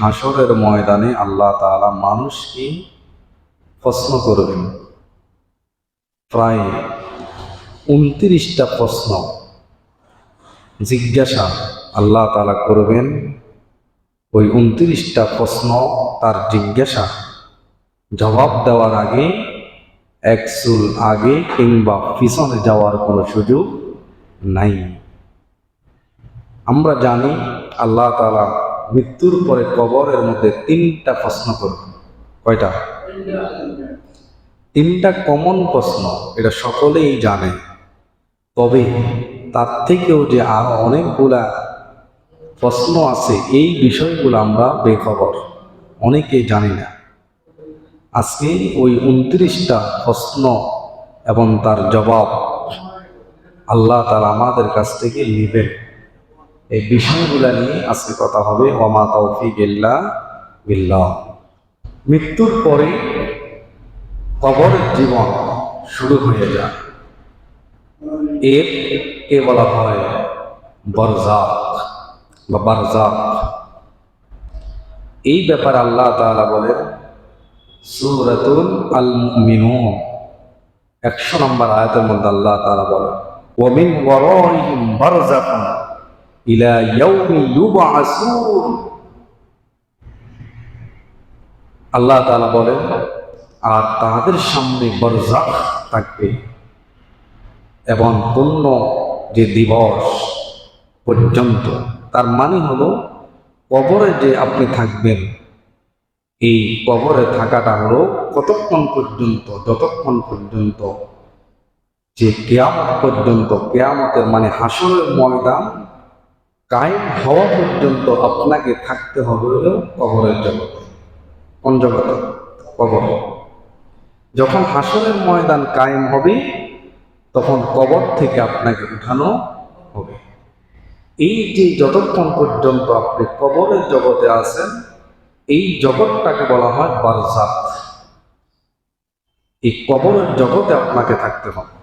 হাসরের ময়দানে আল্লাহ তালা মানুষকে প্রশ্ন করবেন। প্রায় উনত্রিশটা প্রশ্ন জিজ্ঞাসা আল্লাহ তালা করবেন। ওই উনত্রিশটা প্রশ্ন তার জিজ্ঞাসা জবাব দেওয়ার আগে, এক চুল আগে কিংবা পিছনে যাওয়ার কোনো সুযোগ নাই। আমরা জানি আল্লাহ তাআলা মৃত্যুর পরে কবরের মধ্যে তিনটা প্রশ্ন করবেন কয়টা? তিনটা কমন প্রশ্ন, এটা সকলেই জানে। তবে তার থেকেও যে আরও অনেকগুলা প্রশ্ন আছে, এই বিষয়গুলো আমরা বেখবর অনেকেই জানি না। আজকে ওই উনত্রিশটা প্রশ্ন এবং তার জবাব আল্লাহ তার আমাদের কাছ থেকে নেবেন। এই বিষয়গুলো নিয়ে আজকে কথা হবে ওমা তৌফিক ইল্লা বিল্লাহ। মৃত্যুর পরে কবরের জীবন শুরু হয়ে যায়। এর কে বলা হয় বরজাক বা বারজাক এই ব্যাপারে আল্লাহ তাআলা বলেন, সূরাতুল আল মুমিনুন একশো নম্বর আয়াতের মধ্যে আল্লাহ তালা বলেন ওয়ারাইহিম বারজাকুন ইলা ইয়াউমি ইউবআসুন আল্লাহ তাআলা বলেন, আর তাহাদের সামনে বরজাক থাকবে এবং পূর্ণ যে দিবস পর্যন্ত, তার মানে হলো কবরে যে আপনি থাকবেন, এই কবরে থাকাটা হলো কতক্ষণ পর্যন্ত, যতক্ষণ পর্যন্ত, যে কেয়ামত পর্যন্ত, কেয়ামতের মানে হাসরের ময়দান কায়েম হওয়া পর্যন্ত আপনাকে থাকতে হবে কবরের জগতে কোন জগতে কবর। যখন হাসনের ময়দান কায়েম হবে, তখন কবর থেকে আপনাকে উঠানো হবে। এই যে যতক্ষণ পর্যন্ত আপনি কবরের জগতে আছেন, এই জগৎটাকে বলা হয় বারজাক এই কবরের জগতে আপনাকে থাকতে হবে।